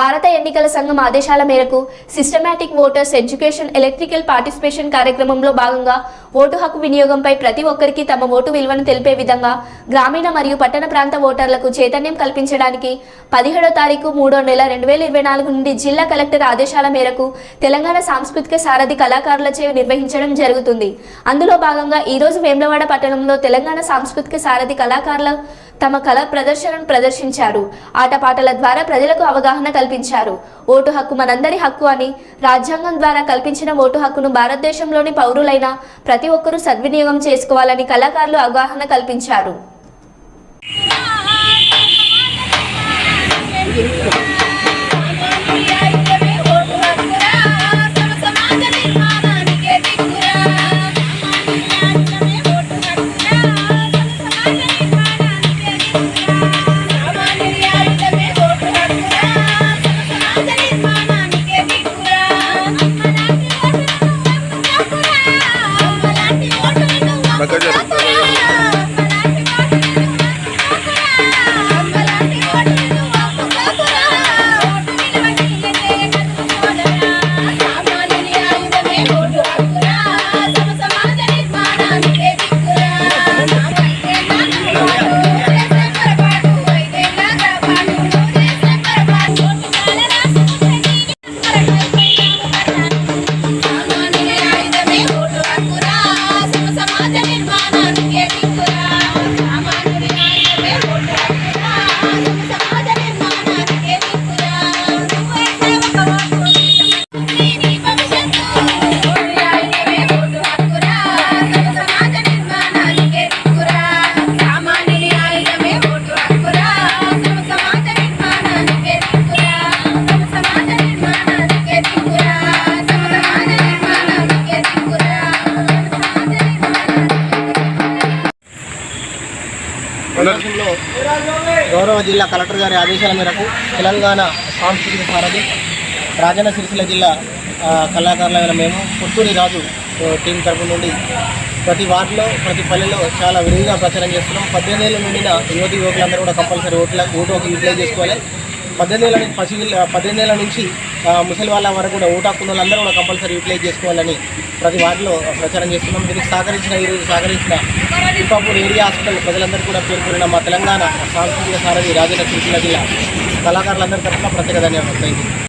భారత ఎన్నికల సంఘం ఆదేశాల మేరకు systematic voters education electrical participation కార్యక్రమంలో భాగంగా ఓటు హక్కు వినియోగంపై ప్రతి ఒక్కరికి తమ ఓటు విలువను తెలిపే విధంగా గ్రామీణ మరియు పట్టణ ప్రాంత ఓటర్లకు చైతన్యం కల్పించడానికి పదిహేడో తారీఖు మూడో నెల రెండు వేల ఇరవై నాలుగు నుండి జిల్లా కలెక్టర్ ఆదేశాల మేరకు తెలంగాణ సాంస్కృతిక సారథి కళాకారులచే నిర్వహించడం జరుగుతుంది. అందులో భాగంగా ఈరోజు వేములవాడ పట్టణంలో తెలంగాణ సాంస్కృతిక సారథి కళాకారుల తమ కళ ప్రదర్శనను ప్రదర్శించారు. ఆటపాటల ద్వారా ప్రజలకు అవగాహన కల్పించారు. ఓటు హక్కు మనందరి హక్కు అని రాజ్యాంగం ద్వారా కల్పించిన ఓటు హక్కును భారతదేశంలోని పౌరులైన ప్రతి ఒక్కరూ సద్వినియోగం చేసుకోవాలని కళాకారులు అవగాహన కల్పించారు. Magkano? ప్రదర్శనలో గౌరవ జిల్లా కలెక్టర్ గారి ఆదేశాల మేరకు తెలంగాణ సాంస్కృతిక సారథి రాజన్న సిరిసిల్ల జిల్లా కళాకారులైన మేము పుత్తూరి రాజు టీం తరపు నుండి ప్రతి వార్డులో ప్రతి పల్లెలో చాలా విరివిగా ప్రచారం చేస్తున్నాం. పద్దెనిమిది నుండిన యువతి యువకులందరూ కూడా కంపల్సరీ ఓట్ల ఓటు ఒక యూటిలైజ్ చేసుకోవాలి. పద్దెనిమిది నుంచి పసి పద్దెనిమిది నుంచి ముసలి వాళ్ళ వరకు కూడా ఓటు వాళ్ళందరూ కూడా కంపల్సరీ యూటిలైజ్ చేసుకోవాలని ప్రతి వార్డులో ప్రచారం చేస్తున్నాం. దీనికి సహకరించిన ఈరోజు సహకరించిన తిప్పాపూర్ ఏరియా హాస్పిటల్ ప్రజలందరూ కూడా పేర్కొన్న మా తెలంగాణ సాంస్కృతిక సారథి రాజన్న కృష్ణ జిల్లా కళాకారులందరి తరఫున ప్రత్యేక ధన్యవాదాలు. Thank you